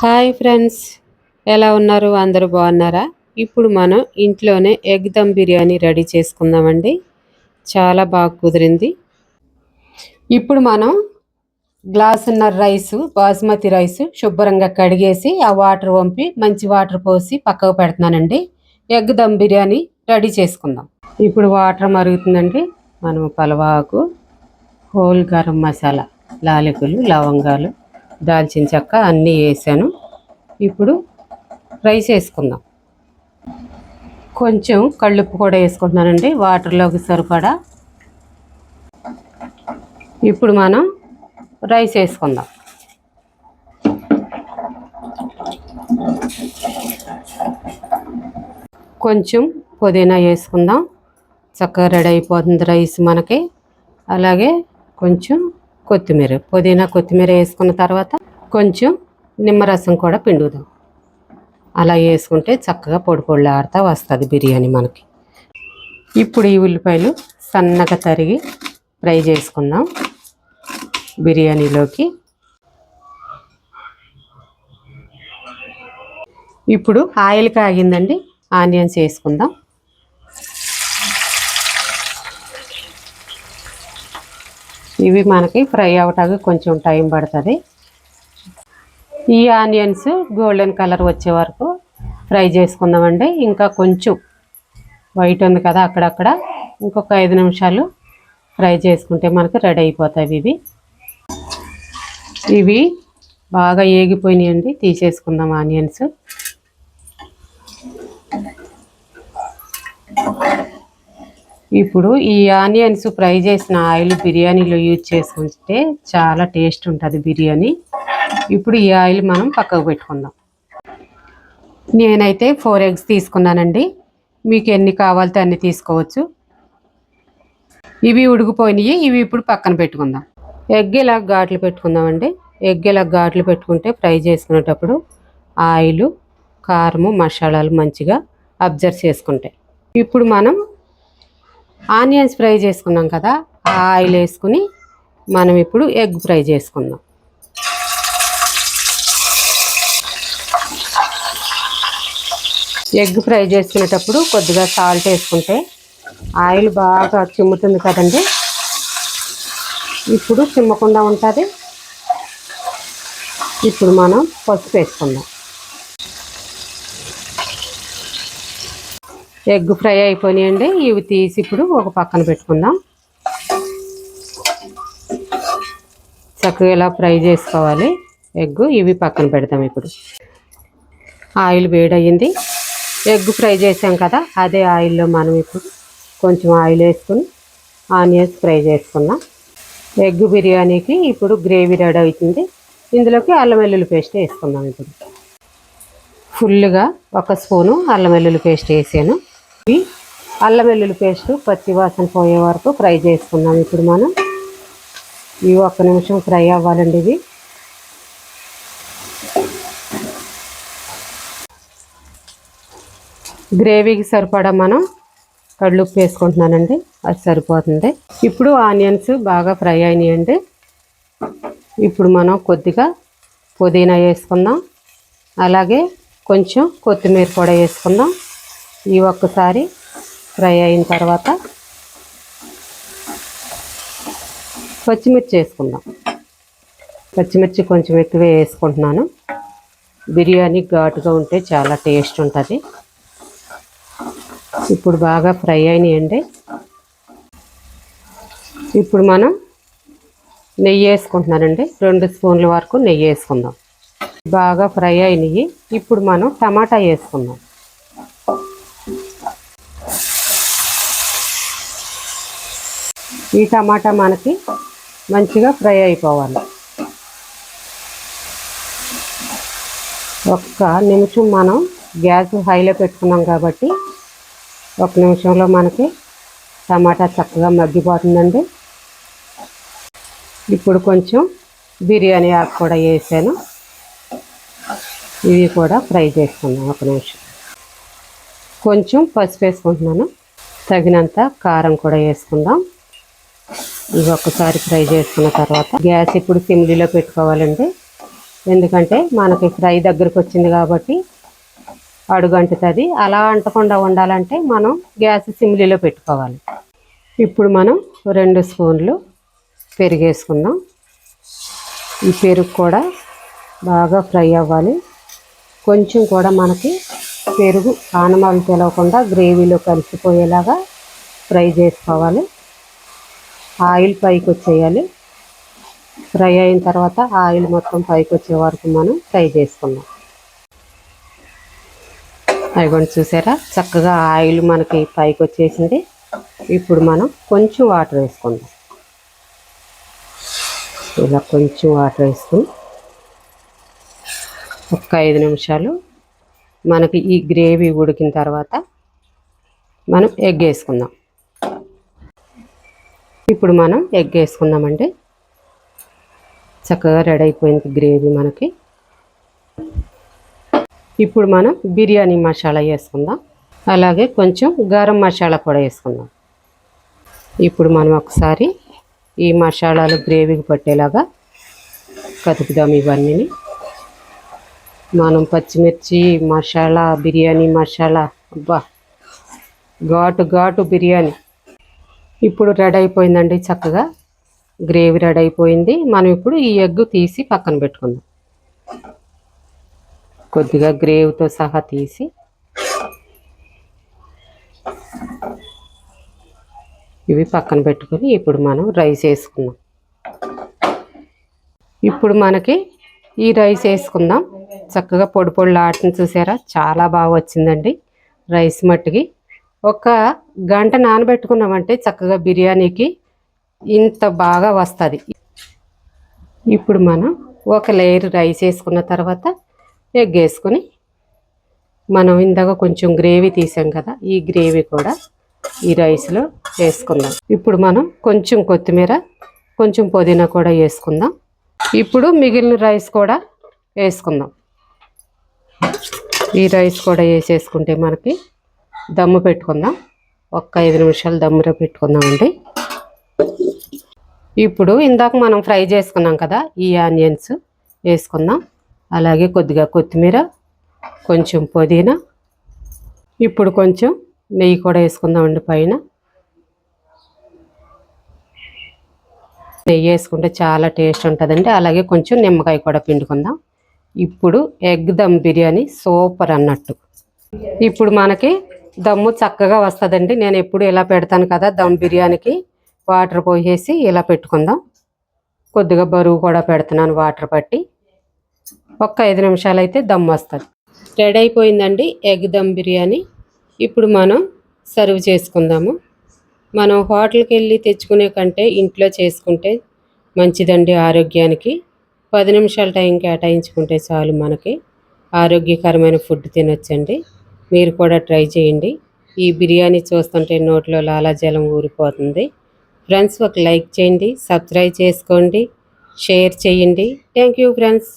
Hi friends ఎలా ఉన్నారు? అందరూ బాగున్నారా? ఇప్పుడు మనం ఇంట్లోనే ఎగ్ దమ్ బిర్యానీ రెడీ చేసుకుందామండి. చాలా బాగా కుదిరింది. ఇప్పుడు మనం గ్లాసున్నర రైస్ బాస్మతి రైస్ శుభ్రంగా కడిగేసి ఆ వాటర్ వంపి మంచి వాటర్ పోసి పక్కకు పెడుతున్నానండి. ఎగ్ దమ్ బిర్యానీ రెడీ చేసుకుందాం. ఇప్పుడు వాటర్ మరుగుతుందండి. మనం పలవాకు హోల్ గరం మసాలా లాలికులు లవంగాలు దాల్చిన చెక్క అన్నీ వేసాను. ఇప్పుడు రైస్ వేసుకుందాం. కొంచెం కళ్ళుప్పు కూడా వేసుకుంటున్నానండి వాటర్లోకి సరిపడా. ఇప్పుడు మనం రైస్ వేసుకుందాం. కొంచెం పుదీనా వేసుకుందాం. చక్కగా రెడీ అయిపోతుంది రైస్ మనకి. అలాగే కొంచెం కొత్తిమీర. పుదీనా కొత్తిమీర వేసుకున్న తర్వాత కొంచెం నిమ్మరసం కూడా పిండుదాం. అలా వేసుకుంటే చక్కగా పొడి పొడి వస్తుంది బిర్యానీ మనకి. ఇప్పుడు ఈ ఉల్లిపాయలు సన్నగా తరిగి ఫ్రై చేసుకుందాం బిర్యానీలోకి. ఇప్పుడు ఆయిల్ కాగిందండి ఆనియన్స్ వేసుకుందాం. ఇవి మనకి ఫ్రై అవటానికి కొంచెం టైం పడుతుంది. ఈ ఆనియన్స్ గోల్డెన్ కలర్ వచ్చే వరకు ఫ్రై చేసుకుందామండి. ఇంకా కొంచెం వైట్ ఉంది కదా అక్కడక్కడ. ఇంకొక ఐదు నిమిషాలు ఫ్రై చేసుకుంటే మనకు రెడీ అయిపోతాయి ఇవి. ఇవి బాగా ఏగిపోయినాయండి. తీసేసుకుందాం ఆనియన్స్. ఇప్పుడు ఈ ఆనియన్స్ ఫ్రై చేసిన ఆయిల్ బిర్యానీలో యూజ్ చేసుకుంటే చాలా టేస్ట్ ఉంటుంది బిర్యానీ. ఇప్పుడు ఈ ఆయిల్ మనం పక్కకు పెట్టుకుందాం. నేనైతే ఫోర్ ఎగ్స్ తీసుకున్నానండి. మీకు ఎన్ని కావాలితే అన్ని తీసుకోవచ్చు. ఇవి ఉడికిపోయినాయి. ఇవి ఇప్పుడు పక్కన పెట్టుకుందాం. ఎగ్ ఇలా ఘాట్లు పెట్టుకుందామండి? ఎగ్ ఇలా ఘాట్లు పెట్టుకుంటే ఫ్రై చేసుకునేటప్పుడు ఆయిల్ కారము మసాలాలు మంచిగా అబ్జర్వ్ చేసుకుంటాయి. ఇప్పుడు మనం ఆనియన్స్ ఫ్రై చేసుకున్నాం కదా ఆ ఆయిల్ వేసుకుని మనం ఇప్పుడు ఎగ్ ఫ్రై చేసుకుందాం. ఎగ్ ఫ్రై చేసుకునేటప్పుడు కొద్దిగా సాల్ట్ వేసుకుంటే ఆయిల్ బాగా చిమ్ముతుంది కదండి. ఇప్పుడు చిమ్మకుండా ఉంటుంది. ఇప్పుడు మనం పసుపు వేసుకుందాం. ఎగ్ ఫ్రై అయిపోయినాయండి. ఇవి తీసి ఇప్పుడు ఒక పక్కన పెట్టుకుందాం. చక్కగా ఇలా ఫ్రై చేసుకోవాలి ఎగ్. ఇవి పక్కన పెడతాం ఇప్పుడు. ఆయిల్ వేడయింది ఎగ్ ఫ్రై చేసాం కదా అదే ఆయిల్లో మనం ఇప్పుడు కొంచెం ఆయిల్ వేసుకుని ఆనియన్స్ ఫ్రై చేసుకున్నాం ఎగ్ బిర్యానీకి ఇప్పుడు గ్రేవీ రెడీ అవుతుంది. ఇందులోకి అల్లం వెల్లుల్లి పేస్ట్ వేసుకుందాం ఇప్పుడు. ఫుల్గా ఒక స్పూను అల్లం వెల్లుల్లి పేస్ట్ వేసాను. అల్లం వెల్లుల్లి పేస్ట్ పచ్చి వాసన పోయే వరకు ఫ్రై చేసుకున్నాం. ఇప్పుడు మనం ఇవి ఒక్క నిమిషం ఫ్రై అవ్వాలండి ఇవి గ్రేవీకి సరిపడా మనం కళ్ళుప్పు వేసుకుంటున్నానండి. అది సరిపోతుంది. ఇప్పుడు ఆనియన్స్ బాగా ఫ్రై అయినాయండి. ఇప్పుడు మనం కొద్దిగా పుదీనా వేసుకుందాం. అలాగే కొంచెం కొత్తిమీర కూడా వేసుకుందాం. ఈ ఒక్కసారి ఫ్రై అయిన తర్వాత పచ్చిమిర్చి వేసుకుందాం. పచ్చిమిర్చి కొంచెం ఎక్కువ వేసుకుంటున్నాను. బిర్యానీ ఘాటుగా ఉంటే చాలా టేస్ట్ ఉంటుంది. ఇప్పుడు బాగా ఫ్రై అయినాయండి. ఇప్పుడు మనం నెయ్యి వేసుకుంటున్నానండి. రెండు స్పూన్ల వరకు నెయ్యి వేసుకుందాం. బాగా ఫ్రై అయినాయి. ఇప్పుడు మనం టమాటా వేసుకుందాం. ఈ టమాటా మనకి మంచిగా ఫ్రై అయిపోవాలి. ఒక్క నిమిషం మనం గ్యాస్ హైలో పెట్టుకున్నాం కాబట్టి ఒక నిమిషంలో మనకి టమాటా చక్కగా మగ్గిపోతుందండి. ఇప్పుడు కొంచెం బిర్యానీ ఆకు కూడా వేసాను. ఇవి కూడా ఫ్రై చేసుకున్నాను ఒక నిమిషం. కొంచెం పసుపు వేసుకుంటున్నాను. తగినంత కారం కూడా వేసుకుందాం. ఇవి ఒక్కసారి ఫ్రై చేసుకున్న తర్వాత గ్యాస్ ఇప్పుడు సిమ్లీలో పెట్టుకోవాలండి. ఎందుకంటే మనకి ఫ్రై దగ్గరకు వచ్చింది కాబట్టి అడుగంటుతుంది. అలా అంటకుండా ఉండాలంటే మనం గ్యాస్ సిమ్లీలో పెట్టుకోవాలి. ఇప్పుడు మనం రెండు స్పూన్లు పెరిగేసుకుందాం ఈ పెరుగు కూడా బాగా ఫ్రై అవ్వాలి. కొంచెం కూడా మనకి పెరుగు ఆనమాలు తెలవకుండా గ్రేవీలో కలిసిపోయేలాగా ఫ్రై చేసుకోవాలి. ఆయిల్ పైకి వచ్చేయాలి ఫ్రై అయిన తర్వాత ఆయిల్ మొత్తం పైకి వచ్చే వరకు మనం ఫ్రై చేసుకుందాం. అదిగోండి చూసారా? చక్కగా ఆయిల్ మనకి పైకి వచ్చేసింది ఇప్పుడు మనం కొంచెం వాటర్ వేసుకుందాం. ఇలా కొంచెం వాటర్ వేసుకుని ఒక ఐదు నిమిషాలు మనకి ఈ గ్రేవీ ఉడికిన తర్వాత మనం ఎగ్ వేసుకుందాం. ఇప్పుడు మనం ఎగ్ వేసుకుందామండి. చక్కగా రెడీ అయిపోయింది గ్రేవీ మనకి. ఇప్పుడు మనం బిర్యానీ మసాలా వేసుకుందాం. అలాగే కొంచెం గరం మసాలా కూడా వేసుకుందాం. ఇప్పుడు మనం ఒకసారి ఈ మసాలాలు గ్రేవీకి పట్టేలాగా కతుకుదాం ఇవన్నీ మనం పచ్చిమిర్చి మసాలా బిర్యానీ మసాలా. అబ్బా! ఘాటు ఘాటు బిర్యానీ. ఇప్పుడు రెడీ అయిపోయిందండి చక్కగా. గ్రేవీ రెడీ అయిపోయింది. మనం ఇప్పుడు ఈ ఎగ్ తీసి పక్కన పెట్టుకుందాం. కొద్దిగా గ్రేవీతో సహా తీసి. ఇవి పక్కన పెట్టుకొని ఇప్పుడు మనం రైస్ వేసుకుందాం. ఇప్పుడు మనకి ఈ రైస్ వేసుకుందాం. చక్కగా పొడి పొడి ఆటను చూసారా? చాలా బాగా వచ్చిందండి రైస్ మట్టికి. ఒక గంట నానబెట్టుకున్నామంటే చక్కగా బిర్యానీకి ఇంత బాగా వస్తుంది. ఇప్పుడు మనం ఒక లేయర్ రైస్ వేసుకున్న తర్వాత ఎగ్ వేసుకొని మనం ఇందాక కొంచెం గ్రేవీ తీసాం కదా ఈ గ్రేవీ కూడా ఈ రైస్లో వేసుకుందాం. ఇప్పుడు మనం కొంచెం కొత్తిమీర కొంచెం పుదీనా కూడా వేసుకుందాం. ఇప్పుడు మిగిలిన రైస్ కూడా వేసుకుందాం. ఈ రైస్ కూడా వేసేసుకుంటే మనకి దమ్ము పెట్టుకుందాం. ఒక్క ఐదు నిమిషాలు దమ్ములో పెట్టుకుందామండి. ఇప్పుడు ఇందాక మనం ఫ్రై చేసుకున్నాం కదా ఈ ఆనియన్స్ వేసుకుందాం. అలాగే కొద్దిగా కొత్తిమీర కొంచెం పుదీనా ఇప్పుడు కొంచెం నెయ్యి కూడా వేసుకుందామండి పైన. నెయ్యి వేసుకుంటే చాలా టేస్ట్ ఉంటుందండి. అలాగే కొంచెం నిమ్మకాయ కూడా పిండుకుందాం. ఇప్పుడు ఎగ్ దమ్ బిర్యానీ సూపర్ అన్నట్టు. ఇప్పుడు మనకి దమ్ము చక్కగా వస్తుందండి. నేను ఎప్పుడు ఇలా పెడతాను కదా దమ్ బిర్యానీకి వాటర్ పోసేసి ఇలా పెట్టుకుందాం. కొద్దిగా బరువు కూడా పెడుతున్నాను వాటర్ పట్టి. ఒక్క ఐదు నిమిషాలు అయితే దమ్ వస్తుంది. రెడీ అయిపోయిందండి ఎగ్ దమ్ బిర్యానీ. ఇప్పుడు మనం సర్వ్ చేసుకుందాము. మనం హోటల్కి వెళ్ళి తెచ్చుకునే కంటే ఇంట్లో చేసుకుంటే మంచిదండి ఆరోగ్యానికి. పది నిమిషాల టైం కేటాయించుకుంటే చాలు మనకి. ఆరోగ్యకరమైన ఫుడ్ తినొచ్చండి. మీరు కూడా ట్రై చేయండి. ఈ బిర్యానీ చూస్తుంటే నోట్లో లాలాజలం ఊరిపోతుంది. ఫ్రెండ్స్ ఒక లైక్ చేయండి సబ్స్క్రైబ్ చేసుకోండి షేర్ చేయండి. Thank you friends.